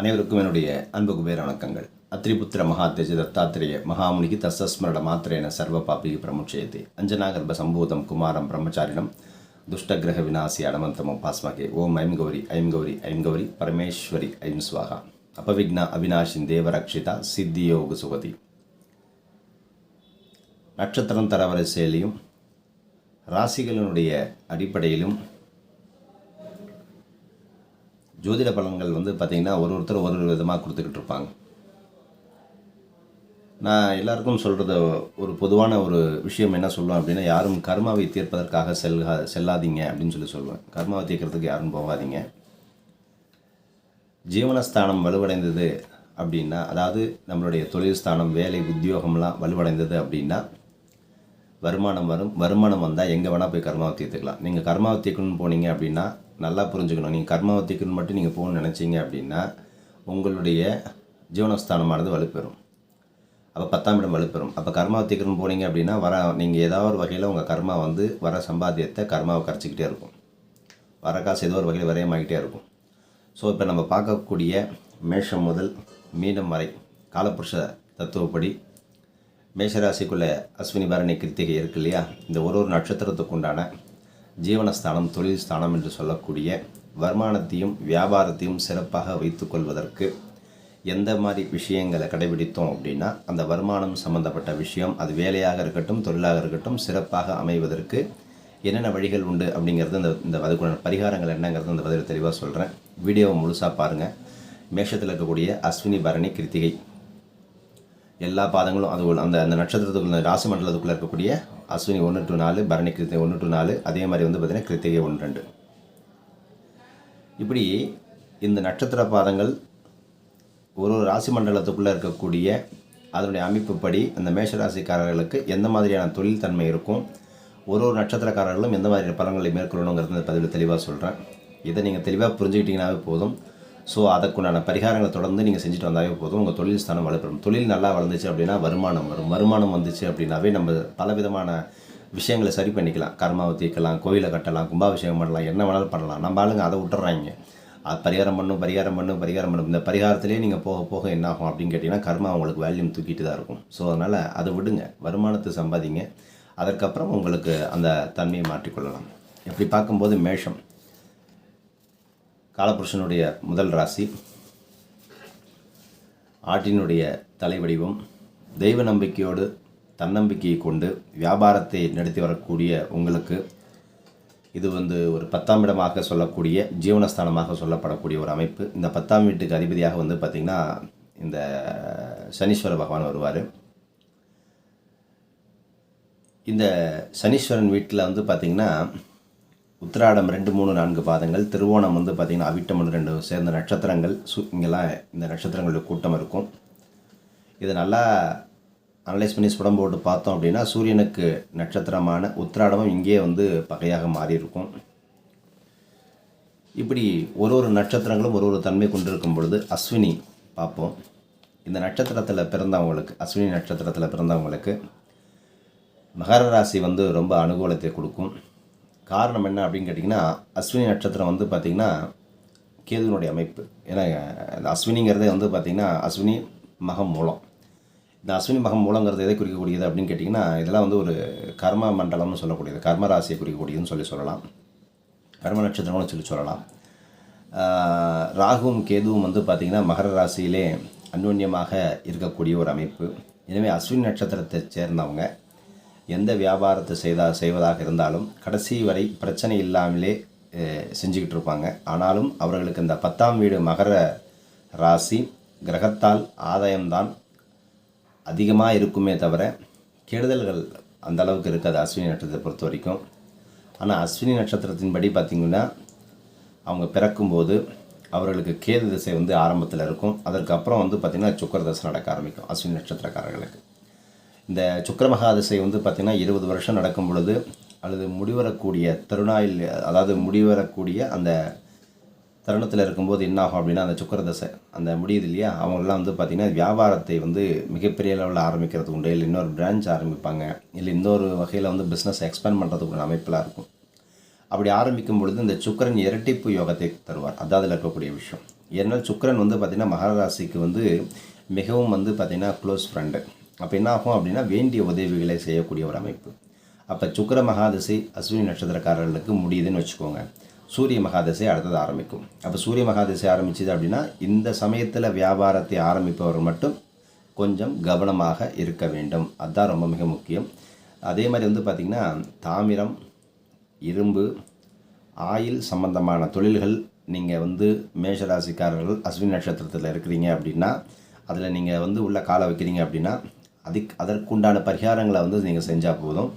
அனைவருக்கும் என்னுடைய அன்பு குபேர வணக்கங்கள். அத்ரிபுத்திர மகாத்தேஜ தத்தாத்திரேய மகாமுனிக்கு தசஸ்மரண மாத்திரேன சர்வ பாபிகி பிரமுச்சயத்தை அஞ்சனாகர்ப சம்பூதம் குமாரம் பிரம்மச்சாரிடம் துஷ்டகிரக விநாசி அடமந்தமம் பாஸ்மகே. ஓம் ஐம் கௌரி ஐம் கௌரி ஐம் கௌரி பரமேஸ்வரி ஐம் ஸ்வாகா அபவிக்ன அவினாஷின் தேவரக்ஷிதா சித்தியோக சுகதி. நட்சத்திரம் தரவரிசையிலையும் ராசிகளினுடைய அடிப்படையிலும் ஜோதிட பலன்கள் வந்து பார்த்திங்கன்னா ஒரு ஒருத்தர் ஒரு ஒரு விதமாக கொடுத்துக்கிட்டு இருப்பாங்க. நான் எல்லாருக்கும் சொல்கிறத ஒரு பொதுவான ஒரு விஷயம் என்ன சொல்லுவேன் அப்படின்னா யாரும் கர்மாவை தீர்ப்பதற்காக செல்கா செல்லாதீங்க அப்படின்னு சொல்லி சொல்லுவேன். கர்மாவை தீர்க்கிறதுக்கு யாரும் போகாதீங்க. ஜீவனஸ்தானம் வலுவடைந்தது அப்படின்னா அதாவது நம்மளுடைய தொழில் ஸ்தானம் வேலை உத்தியோகம்லாம் வலுவடைந்தது அப்படின்னா வருமானம் வரும் வருமானம் வந்தால் எங்கே வேணால் போய் கர்மாவை தீர்த்துக்கலாம். நீங்கள் கர்மாவை தீர்க்கணும்னு போனீங்க அப்படின்னா நல்லா புரிஞ்சுக்கணும். நீங்கள் கர்மவத்திக்குன்னு மட்டும் நீங்கள் போகணும்னு நினச்சிங்க அப்படின்னா உங்களுடைய ஜீவனஸ்தானமானது வலுப்பெறும். அப்போ பத்தாம் இடம் வலுப்பெறும். அப்போ கர்மாவத்திக்குன்னு போனீங்க அப்படின்னா வர நீங்கள் ஏதாவது ஒரு வகையில் உங்கள் கர்மா வந்து வர சம்பாத்தியத்தை கர்மாவை கரைச்சிக்கிட்டே இருக்கும். வர காசு ஏதோ ஒரு வகையில் விரயமாகிட்டே இருக்கும். ஸோ இப்போ நம்ம பார்க்கக்கூடிய மேஷம் முதல் மீனம் வரை காலப்புருஷ தத்துவப்படி மேஷராசிக்குள்ளே அஸ்வினி பரணி கிருத்திகை இருக்கு இல்லையா? இந்த ஒரு ஒரு நட்சத்திரத்துக்கு உண்டான ஜீவனஸ்தானம் தொழில் ஸ்தானம் என்று சொல்லக்கூடிய வருமானத்தையும் வியாபாரத்தையும் சிறப்பாக வைத்துக்கொள்வதற்கு எந்த மாதிரி விஷயங்களை கடைபிடித்தோம் அப்படின்னா அந்த வருமானம் சம்பந்தப்பட்ட விஷயம் அது வேலையாக இருக்கட்டும் தொழிலாக இருக்கட்டும் சிறப்பாக அமைவதற்கு என்னென்ன வழிகள் உண்டு அப்படிங்கிறது இந்த இந்த அதுக்குள்ள பரிகாரங்கள் என்னங்கிறது அந்த பதில் தெளிவாக சொல்கிறேன் வீடியோவை முழுசாக பாருங்கள் மேஷத்தில் இருக்கக்கூடிய அஸ்வினி பரணி கிருத்திகை. எல்லா பாதங்களும் அது அந்த அந்த நட்சத்திரத்துக்குள்ள ராசி மண்டலத்துக்குள்ளே இருக்கக்கூடிய அஸ்வினி ஒன்று டு நாலு பரணி கிருத்திகை ஒன்று டு நாலு அதே மாதிரி வந்து பார்த்திங்கன்னா கிருத்திகை ஒன்று ரெண்டு. இப்படி இந்த நட்சத்திர பாதங்கள் ஒரு ஒரு ராசி மண்டலத்துக்குள்ளே இருக்கக்கூடிய அதனுடைய அமைப்புப்படி அந்த மேஷராசிக்காரர்களுக்கு எந்த மாதிரியான தொழில் தன்மை இருக்கும் ஒரு ஒரு நட்சத்திரக்காரர்களும் எந்த மாதிரி பலன்களை மேற்கொள்ளணுங்கிறது பதிவில் தெளிவாக சொல்கிறேன் இதை நீங்கள் தெளிவாக புரிஞ்சுக்கிட்டீங்கன்னாவே போதும். ஸோ அதற்குண்டான பரிகாரங்களை தொடர்ந்து நீங்கள் செஞ்சுட்டு வந்தாவே போதும். உங்கள் தொழில் ஸ்தானம் வலுப்பெறும் தொழில் நல்லா வளர்ந்துச்சு அப்படின்னா வருமானம் வரும். வருமானம் வந்துச்சு அப்படின்னாவே நம்ம பல விதமான விஷயங்களை சரி பண்ணிக்கலாம். கர்மாவை தீர்க்கலாம் கோயிலை கட்டலாம் கும்பாபிஷேகம் பண்ணலாம் என்ன வேணாலும் பண்ணலாம். நம்ம ஆளுங்க அதை விட்டுறாங்க. அது பரிகாரம் பண்ணும் பரிகாரம் பண்ணும் பரிகாரம் பண்ணும். இந்த பரிகாரத்திலே நீங்கள் போக போக என்ன ஆகும் அப்படின்னு கேட்டிங்கன்னா கர்மா உங்களுக்கு வேல்யூம் தூக்கிட்டு தான் இருக்கும். ஸோ அதனால் அதை விடுங்க. வருமானத்தை சம்பாதிங்க. அதற்கப்புறம் உங்களுக்கு அந்த தன்மையை மாற்றிக்கொள்ளலாம். இப்படி பார்க்கும்போது மேஷம். காலபுருஷனுடைய முதல் ராசி. ஆட்டினுடைய தலைவடிவம் தெய்வ நம்பிக்கையோடு தன்னம்பிக்கையை கொண்டு வியாபாரத்தை நடத்தி வரக்கூடிய உங்களுக்கு இது வந்து ஒரு பத்தாம் இடமாக சொல்லக்கூடிய ஜீவனஸ்தானமாக சொல்லப்படக்கூடிய ஒரு அமைப்பு. இந்த பத்தாம் வீட்டுக்கு அதிபதியாக வந்து பார்த்திங்கன்னா இந்த சனீஸ்வர பகவான் வருவார். இந்த சனீஸ்வரன் வீட்டில் வந்து பார்த்திங்கன்னா உத்திராடம் ரெண்டு மூணு நான்கு பாதங்கள் திருவோணம் வந்து பார்த்திங்கன்னா அவிட்டம் ஒன்று ரெண்டு சேர்ந்த நட்சத்திரங்கள். சு இங்கெல்லாம் இந்த நட்சத்திரங்களுடைய கூட்டம் இருக்கும். இது நல்லா அனலைஸ் பண்ணி சுடம் போட்டு பார்த்தோம் அப்படின்னா சூரியனுக்கு நட்சத்திரமான உத்திராடமும் இங்கேயே வந்து பகையாக மாறி இருக்கும் இப்படி ஒரு ஒரு நட்சத்திரங்களும் ஒரு ஒரு தன்மை கொண்டிருக்கும் பொழுது அஸ்வினி பார்ப்போம். இந்த நட்சத்திரத்தில் பிறந்தவங்களுக்கு அஸ்வினி நட்சத்திரத்தில் பிறந்தவங்களுக்கு மகர ராசி வந்து ரொம்ப அனுகூலத்தை கொடுக்கும். காரணம் என்ன அப்படின்னு கேட்டிங்கன்னா அஸ்வினி நட்சத்திரம் வந்து பார்த்திங்கன்னா கேதுனுடைய அமைப்பு. ஏன்னா இந்த அஸ்வினிங்கிறதே வந்து பார்த்திங்கன்னா அஸ்வினி மகம் மூலம். இந்த அஸ்வினி மகம் மூலங்கிறது எதை குறிக்கக்கூடியது அப்படின்னு கேட்டிங்கன்னா இதெல்லாம் வந்து ஒரு கர்ம மண்டலம்னு சொல்லக்கூடியது. கர்ம ராசியை குறிக்கக்கூடியதுன்னு சொல்லி சொல்லலாம். கர்ம நட்சத்திரம்னு சொல்லி சொல்லலாம். ராகுவும் கேதுவும் வந்து பார்த்திங்கன்னா மகர ராசியிலே அந்யோன்யமாக இருக்கக்கூடிய ஒரு அமைப்பு. எனவே அஸ்வினி நட்சத்திரத்தை சேர்ந்தவங்க எந்த வியாபாரத்தை செய்தா செய்வதாக இருந்தாலும் கடைசி வரை பிரச்சனை இல்லாமலே செஞ்சுக்கிட்டு இருப்பாங்க. ஆனாலும் அவர்களுக்கு இந்த பத்தாம் வீடு மகர ராசி கிரகத்தால் ஆதாயம்தான் அதிகமாக இருக்குமே தவிர கெடுதல்கள் அந்த அளவுக்கு இருக்காது அஸ்வினி நட்சத்திரத்தை பொறுத்த வரைக்கும். ஆனால் அஸ்வினி நட்சத்திரத்தின்படி பார்த்திங்கன்னா அவங்க பிறக்கும்போது அவர்களுக்கு கேது திசை வந்து ஆரம்பத்தில் இருக்கும். அதற்கப்புறம் வந்து பார்த்திங்கன்னா சுக்கர தசை நடக்க ஆரம்பிக்கும் அஸ்வினி நட்சத்திரக்காரர்களுக்கு. இந்த சுக்கிர மகாதிசை வந்து பார்த்திங்கன்னா இருபது வருஷம் நடக்கும் பொழுது அல்லது முடிவரக்கூடிய தருணாயில் அதாவது முடிவரக்கூடிய அந்த தருணத்தில் இருக்கும்போது என்ன ஆகும் அப்படின்னா அந்த சுக்கர தசை அந்த முடியுது இல்லையா? அவங்கெல்லாம் வந்து பார்த்திங்கன்னா வியாபாரத்தை வந்து மிகப்பெரிய லெவலில் ஆரம்பிக்கிறது உண்டு. இல்லை இன்னொரு பிரான்ச் ஆரம்பிப்பாங்க. இல்லை இன்னொரு வகையில் வந்து பிஸ்னஸ் எக்ஸ்பேண்ட் பண்ணுறதுக்கு அமைப்பெலாம் இருக்கும். அப்படி ஆரம்பிக்கும் பொழுது இந்த சுக்கரன் இரட்டிப்பு யோகத்தை தருவார். அதான் அதில் இருக்கக்கூடிய விஷயம். ஏன்னால் சுக்கரன் வந்து பார்த்திங்கன்னா மகராசிக்கு வந்து மிகவும் வந்து பார்த்திங்கன்னா க்ளோஸ் ஃப்ரெண்டு அப்போ என்ன ஆகும் அப்படின்னா வேண்டிய உதவிகளை செய்யக்கூடிய ஒரு அமைப்பு. அப்போ சுக்கர மகாதசை அஸ்வினி நட்சத்திரக்காரர்களுக்கு முடியுதுன்னு வச்சுக்கோங்க. சூரிய மகாதசை அடுத்தது ஆரம்பிக்கும். அப்போ சூரிய மகாதசை ஆரம்பிச்சது அப்படின்னா இந்த சமயத்தில் வியாபாரத்தை ஆரம்பிப்பவர் மட்டும் கொஞ்சம் கவனமாக இருக்க வேண்டும். அதுதான் ரொம்ப மிக முக்கியம். அதே மாதிரி வந்து பார்த்திங்கன்னா தாமிரம் இரும்பு ஆயில் சம்பந்தமான தொழில்கள் நீங்கள் வந்து மேஷராசிக்காரர்கள் அஸ்வினி நட்சத்திரத்தில் இருக்கிறீங்க அப்படின்னா அதில் நீங்கள் வந்து உள்ள காலை வைக்கிறீங்க அப்படின்னா அதுக்கு அதற்குண்டான பரிகாரங்களை வந்து நீங்கள் செஞ்சால் போதும்.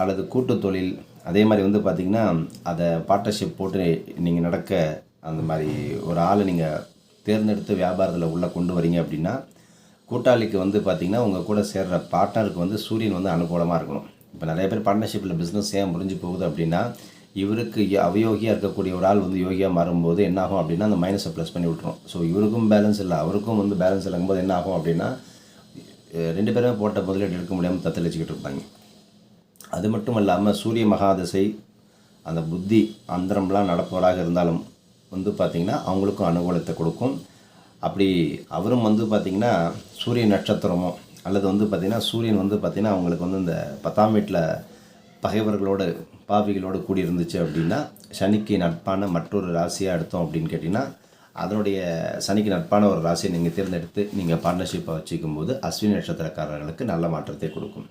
அல்லது கூட்டு தொழில் அதே மாதிரி வந்து பார்த்திங்கன்னா அதை பார்ட்னர்ஷிப் போட்டு நீங்கள் நடக்க அந்த மாதிரி ஒரு ஆளை நீங்கள் தேர்ந்தெடுத்து வியாபாரத்தில் உள்ளே கொண்டு வரீங்க அப்படின்னா கூட்டாளிக்கு வந்து பார்த்திங்கன்னா உங்கள் கூட சேர்கிற பார்ட்னருக்கு வந்து சூரியன் வந்து அனுகூலமாக இருக்கணும். இப்போ நிறைய பேர் பார்ட்னர்ஷிப்பில் பிஸ்னஸ் ஏன் முடிஞ்சு போகுது அப்படின்னா இவருக்கு அவயோகியாக இருக்கக்கூடிய ஒரு ஆள் வந்து யோகியாக மாறும்போது என்னாகும் அப்படின்னா அந்த மைனஸை ப்ளஸ் பண்ணி விட்டுரும். ஸோ இவருக்கும் பேலன்ஸ் இல்லை அவருக்கும் வந்து பேலன்ஸ் இல்லைங்கும்போது என்ன ஆகும் அப்படின்னா ரெண்டு பேருமே போட்ட முதலீடு எடுக்க முடியாமல் தத்தளிச்சுக்கிட்டு இருப்பாங்க. அது மட்டும் இல்லாமல் சூரிய மகாதசை அந்த புத்தி அந்தரம்லாம் நடப்பவராக இருந்தாலும் வந்து பார்த்திங்கன்னா அவங்களுக்கும் அனுகூலத்தை கொடுக்கும். அப்படி அவரும் வந்து பார்த்திங்கன்னா சூரிய நட்சத்திரமோ அல்லது வந்து பார்த்திங்கன்னா சூரியன் வந்து பார்த்திங்கன்னா அவங்களுக்கு வந்து இந்த பத்தாம் வீட்டில் பகைவர்களோடு பாவிகளோடு கூடி இருந்துச்சு அப்படின்னா சனிக்கு நட்பான மற்றொரு ராசியாக எடுத்தோம் அப்படின்னு கேட்டிங்கன்னா அதனுடைய சனிக்கு நட்பான ஒரு ராசியை நீங்கள் தேர்ந்தெடுத்து நீங்கள் பார்ட்னர்ஷிப்பை வச்சுக்கும் போது அஸ்வினி நட்சத்திரக்காரர்களுக்கு நல்ல மாற்றத்தை கொடுக்கும்.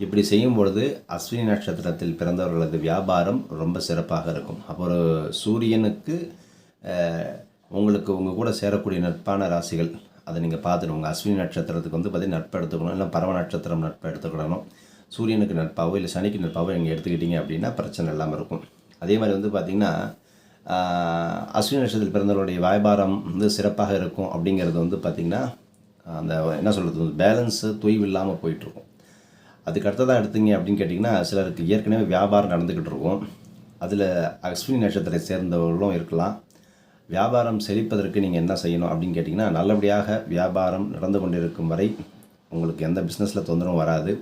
இப்படி செய்யும் பொழுது அஸ்வினி நட்சத்திரத்தில் பிறந்தவர்களது வியாபாரம் ரொம்ப சிறப்பாக இருக்கும். அப்புறம் சூரியனுக்கு உங்களுக்கு உங்கள் கூட சேரக்கூடிய நட்பான ராசிகள் அதை நீங்கள் பார்த்துட்டு உங்கள் அஸ்வினி நட்சத்திரத்துக்கு வந்து பார்த்தீங்கன்னா நட்பு எடுத்துக்கணும். இல்லை பரவ நட்சத்திரம் நட்பு எடுத்துக்கிடணும். சூரியனுக்கு நட்பாவோ இல்லை சனிக்கு நட்பாவோ நீங்கள் எடுத்துக்கிட்டீங்க அப்படின்னா பிரச்சனை இல்லாமல் இருக்கும். அதே மாதிரி வந்து பார்த்திங்கன்னா அஸ்வினி நட்சத்திரத்தில் பிறந்தவருடைய வியாபாரம் வந்து சிறப்பாக இருக்கும் அப்படிங்கிறது வந்து பார்த்திங்கன்னா அந்த என்ன சொல்கிறது பேலன்ஸு தொய்வு இல்லாமல் போயிட்டுருக்கும். அதுக்கு அடுத்ததாக எடுத்தீங்க அப்படின்னு கேட்டிங்கன்னா சிலருக்கு ஏற்கனவே வியாபாரம் நடந்துக்கிட்டு இருக்கும். அதில் அஸ்வினி நட்சத்திரத்தை சேர்ந்தவர்களும் இருக்கலாம். வியாபாரம் செழிப்பதற்கு நீங்கள் என்ன செய்யணும் அப்படின்னு கேட்டிங்கன்னா நல்லபடியாக வியாபாரம் நடந்து கொண்டிருக்கும் வரை உங்களுக்கு எந்த பிஸ்னஸில் தொந்தரவும் வராது.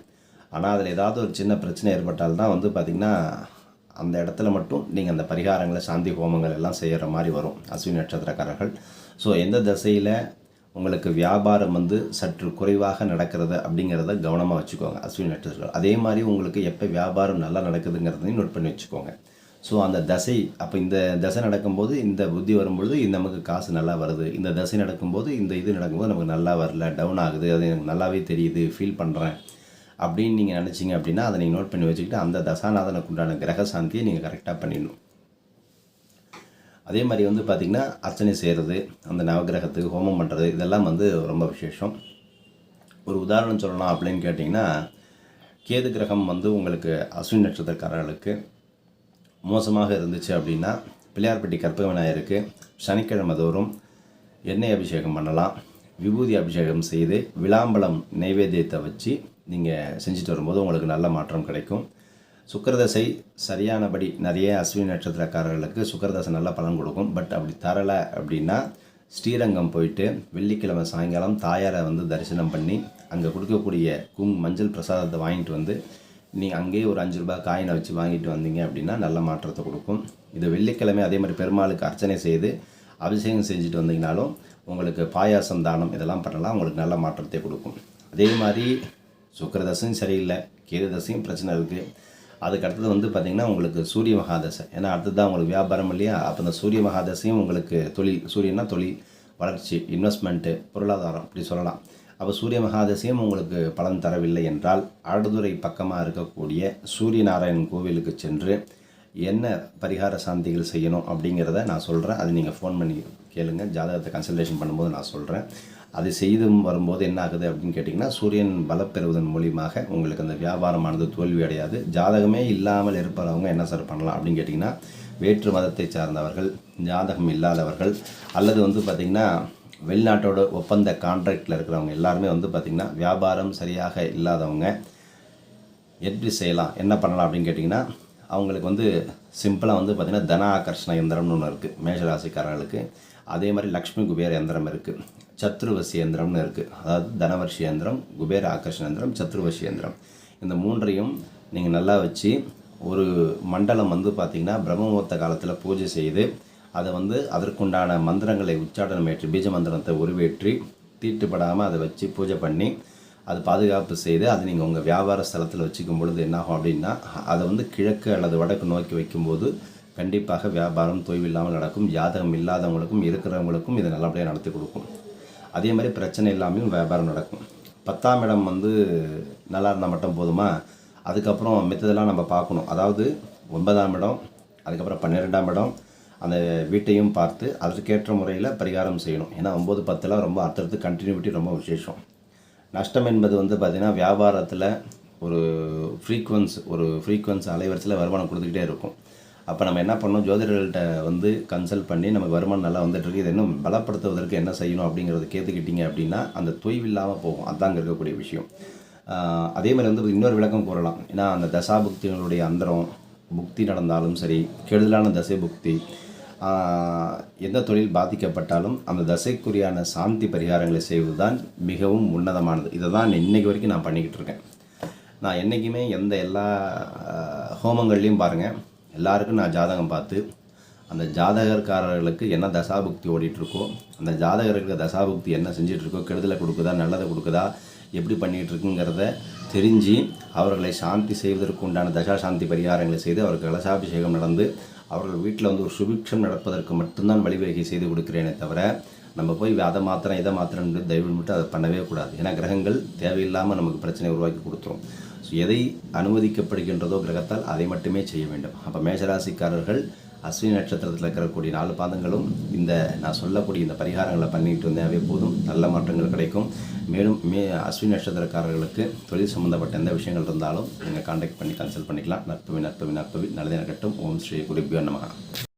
ஆனால் அதில் ஏதாவது ஒரு சின்ன பிரச்சனை ஏற்பட்டால் தான் வந்து பார்த்திங்கன்னா அந்த இடத்துல மட்டும் நீங்கள் அந்த பரிகாரங்களை சாந்தி ஹோமங்கள் எல்லாம் செய்கிற மாதிரி வரும் அஸ்வினி நட்சத்திரக்காரர்கள். ஸோ எந்த திசையில் உங்களுக்கு வியாபாரம் வந்து சற்று குறைவாக நடக்கிறது அப்படிங்கிறத கவனமாக வச்சுக்கோங்க அஸ்வினி நட்சத்திரம் அதே மாதிரி உங்களுக்கு எப்போ வியாபாரம் நல்லா நடக்குதுங்கிறதையும் நோட் பண்ணி வச்சுக்கோங்க. ஸோ அந்த தசை அப்போ இந்த தசை நடக்கும்போது இந்த புத்தி வரும்பொழுது இந்த நமக்கு காசு நல்லா வருது. இந்த தசை நடக்கும்போது இந்த இது நடக்கும்போது நமக்கு நல்லா வரல டவுன் ஆகுது அது எனக்கு நல்லாவே தெரியுது ஃபீல் பண்ணுறேன் அப்படின்னு நீங்கள் நினச்சிங்க அப்படின்னா அதை நீங்கள் நோட் பண்ணி வச்சுக்கிட்டு அந்த தசாநாதனுக்கு உண்டான கிரக சாந்தியை நீங்கள் கரெக்டாக பண்ணிடணும். அதே மாதிரி வந்து பார்த்திங்கன்னா அர்ச்சனை செய்கிறது அந்த நவகிரகத்துக்கு ஹோமம் பண்ணுறது இதெல்லாம் வந்து ரொம்ப விசேஷம். ஒரு உதாரணம் சொல்லலாம் அப்படின்னு கேட்டிங்கன்னா கேது கிரகம் வந்து உங்களுக்கு அஸ்வினி நட்சத்திரக்காரர்களுக்கு மோசமாக இருந்துச்சு அப்படின்னா பிள்ளையார்பட்டி கற்பக விநாயகருக்கு சனிக்கிழமை தோறும் எண்ணெய் அபிஷேகம் பண்ணலாம் விபூதி அபிஷேகம் செய்து விளாம்பழம் நைவேத்தியத்தை வச்சு நீங்கள் செஞ்சுட்டு வரும்போது உங்களுக்கு நல்ல மாற்றம் கிடைக்கும். சுக்கரதசை சரியானபடி நிறைய அஸ்வினி நட்சத்திரக்காரர்களுக்கு சுக்கரதசை நல்ல பலன் கொடுக்கும். பட் அப்படி தரலை அப்படின்னா ஸ்ரீரங்கம் போயிட்டு வெள்ளிக்கிழமை சாயங்காலம் தாயாரை வந்து தரிசனம் பண்ணி அங்கே கொடுக்கக்கூடிய கும் மஞ்சள் பிரசாதத்தை வாங்கிட்டு வந்து நீங்கள் அங்கேயே ஒரு அஞ்சு ரூபாய் காயினை வச்சு வாங்கிட்டு வந்தீங்க அப்படின்னா நல்ல மாற்றத்தை கொடுக்கும். இது வெள்ளிக்கிழமை அதே மாதிரி பெருமாளுக்கு அர்ச்சனை செய்து அபிஷேகம் செஞ்சுட்டு வந்தீங்கனாலும் உங்களுக்கு பாயாசம் தானம் இதெல்லாம் பண்ணலாம். உங்களுக்கு நல்ல மாற்றத்தை கொடுக்கும். அதே மாதிரி சுக்கிரதசையும் சரியில்லை கேதுதசையும் பிரச்சனை இருக்குது அதுக்கு அடுத்தது வந்து பார்த்திங்கன்னா உங்களுக்கு சூரிய மகாதசை. ஏன்னா அடுத்தது தான் உங்களுக்கு வியாபாரம் இல்லையா? அப்போ இந்த சூரிய மகாதசையும் உங்களுக்கு தொழில் சூரியனா தொழில் வளர்ச்சி இன்வெஸ்ட்மெண்ட்டு பொருளாதாரம் இப்படி சொல்லலாம். அப்போ சூரிய மகாதசையும் உங்களுக்கு பலன் தரவில்லை என்றால் ஆடுதுறை பக்கமாக இருக்கக்கூடிய சூரிய நாராயணன் கோவிலுக்கு சென்று என்ன பரிகார சாந்திகள் செய்யணும் அப்படிங்கிறத நான் சொல்கிறேன் அது நீங்கள் ஃபோன் பண்ணி கேளுங்க. ஜாதகத்தை கன்சல்டேஷன் பண்ணும்போது நான் சொல்கிறேன் அது செய்தும் வரும்போது என்ன ஆகுது அப்படின்னு கேட்டிங்கன்னா சூரியன் பலப்பெறுவதன் மூலியமாக உங்களுக்கு அந்த வியாபாரமானது தோல்வி அடையாது. ஜாதகமே இல்லாமல் இருப்பவங்க என்ன சார் பண்ணலாம் அப்படின்னு கேட்டிங்கன்னா வேற்று மதத்தை சார்ந்தவர்கள் ஜாதகம் இல்லாதவர்கள் அல்லது வந்து பார்த்திங்கன்னா வெளிநாட்டோட ஒப்பந்த கான்ட்ராக்டில் இருக்கிறவங்க எல்லாருமே வந்து பார்த்திங்கன்னா வியாபாரம் சரியாக இல்லாதவங்க எப்படி செய்யலாம் என்ன பண்ணலாம் அப்படின்னு கேட்டிங்கன்னா அவங்களுக்கு வந்து சிம்பிளாக வந்து பார்த்திங்கன்னா தன ஆகர்ஷண எந்திரம்னு ஒன்று இருக்குது மேஷராசிக்காரர்களுக்கு. அதே மாதிரி லக்ஷ்மி குபேர எந்திரம் இருக்குது சத்ருவசியந்திரம்னு இருக்குது அதாவது தனவர்ஷியந்திரம் குபேர ஆகர்ஷண யந்திரம் சத்ருவசி இந்த மூன்றையும் நீங்கள் நல்லா வச்சு ஒரு மண்டலம் வந்து பார்த்திங்கன்னா பிரம்மமுகூர்த்த காலத்தில் பூஜை செய்து அதை வந்து அதற்குண்டான மந்திரங்களை உச்சாடனம் ஏற்றி பீஜ மந்திரத்தை உருவேற்றி தீட்டுப்படாமல் அதை வச்சு பூஜை பண்ணி அது பாதுகாப்பு செய்து அது நீங்கள் உங்கள் வியாபார ஸ்தலத்தில் வச்சுக்கும் பொழுது என்னாகும் அப்படின்னா அதை வந்து கிழக்கு அல்லது வடக்கு நோக்கி வைக்கும்போது கண்டிப்பாக வியாபாரம் தொய்வில்லாமல் நடக்கும். ஜாதகம் இல்லாதவங்களுக்கும் இருக்கிறவங்களுக்கும் இதை நல்லபடியாக நடத்தி கொடுக்கும். அதே மாதிரி பிரச்சனை இல்லாமையும் வியாபாரம் நடக்கும். பத்தாம் இடம் வந்து நல்லா இருந்தால் மட்டும் போதுமா? அதுக்கப்புறம் மித்ததெல்லாம் நம்ம பார்க்கணும். அதாவது ஒன்பதாம் இடம் அதுக்கப்புறம் பன்னிரெண்டாம் இடம் அந்த வீட்டையும் பார்த்து அதற்கேற்ற முறையில் பரிகாரம் செய்யணும். ஏன்னா ஒம்பது பத்தில் ரொம்ப அடுத்தடுத்து கண்டினியூட்டி ரொம்ப விசேஷம். நஷ்டம் என்பது வந்து பார்த்திங்கன்னா வியாபாரத்தில் ஒரு ஃப்ரீக்குவன்ஸ் ஒரு ஃப்ரீக்குவன்ஸ் அலைவரிசையில் வருமானம் கொடுத்துக்கிட்டே இருக்கும். அப்போ நம்ம என்ன பண்ணணும்? ஜோதிடர்கள்ட்ட வந்து கன்சல்ட் பண்ணி நமக்கு வருமானம் நல்லா வந்துட்டுருக்கு. இதை இன்னும் பலப்படுத்துவதற்கு என்ன செய்யணும் அப்படிங்கிறத கேட்டுக்கிட்டிங்க அப்படின்னா அந்த தொய்வில்லாமல் போகும். அதாங்க இருக்கக்கூடிய விஷயம். அதே மாதிரி வந்து இன்னொரு விளக்கம் கூறலாம். ஏன்னா அந்த தசாபுக்திகளுடைய அந்தரம் புக்தி நடந்தாலும் சரி கெடுதலான தசை புக்தி எந்த தொழில் பாதிக்கப்பட்டாலும் அந்த தசைக்குரியான சாந்தி பரிகாரங்களை செய்வது தான் மிகவும் உன்னதமானது. இதை தான் இன்னைக்கு வரைக்கும் நான் பண்ணிக்கிட்டு இருக்கேன். நான் என்றைக்குமே எந்த எல்லா ஹோமங்கள்லேயும் பாருங்கள் எல்லாருக்கும் நான் ஜாதகம் பார்த்து அந்த ஜாதகர்காரர்களுக்கு என்ன தசாபுக்தி ஓடிட்டுருக்கோ அந்த ஜாதகருக்கு தசாபுக்தி என்ன செஞ்சிட்ருக்கோ இருக்கோ கெடுதலை கொடுக்குதா நல்லதை கொடுக்குதா எப்படி பண்ணிகிட்ருக்குங்கிறத தெரிஞ்சு அவர்களை சாந்தி செய்வதற்கு உண்டான தசா சாந்தி பரிகாரங்களை செய்து அவருக்கு கலசாபிஷேகம் நடந்து அவர்கள் வீட்டில் வந்து ஒரு சுபிக்ஷம் நடப்பதற்கு மட்டும்தான் வழிவகை செய்து கொடுக்கிறேனே தவிர நம்ம போய் அதை மாத்திரம் இதை மாத்திரம் தயவு மட்டும் அதை பண்ணவே கூடாது. ஏன்னா கிரகங்கள் தேவையில்லாமல் நமக்கு பிரச்சனை உருவாக்கி கொடுத்துரும். ஸோ எதை அனுமதிக்கப்படுகின்றதோ கிரகத்தால் அதை மட்டுமே செய்ய வேண்டும். அப்போ மேஷராசிக்காரர்கள் அஸ்வினி நட்சத்திரத்தில் இருக்கக்கூடிய நாலு பாதங்களும் இந்த நான் சொல்லக்கூடிய இந்த பரிகாரங்களை பண்ணிட்டு வந்தாவே போதும். நல்ல மாற்றங்கள் கிடைக்கும். மேலும் மே அஸ்வினி நட்சத்திரக்காரர்களுக்கு தொழில் சம்மந்தப்பட்ட எந்த விஷயங்கள் இருந்தாலும் நீங்கள் காண்டாக்ட் பண்ணி கன்சல்ட் பண்ணிக்கலாம். நற்பவி நற்பவி நற்பவி நல்லதே நடக்கட்டும். ஓம் ஸ்ரீ குருபியோ நமகா.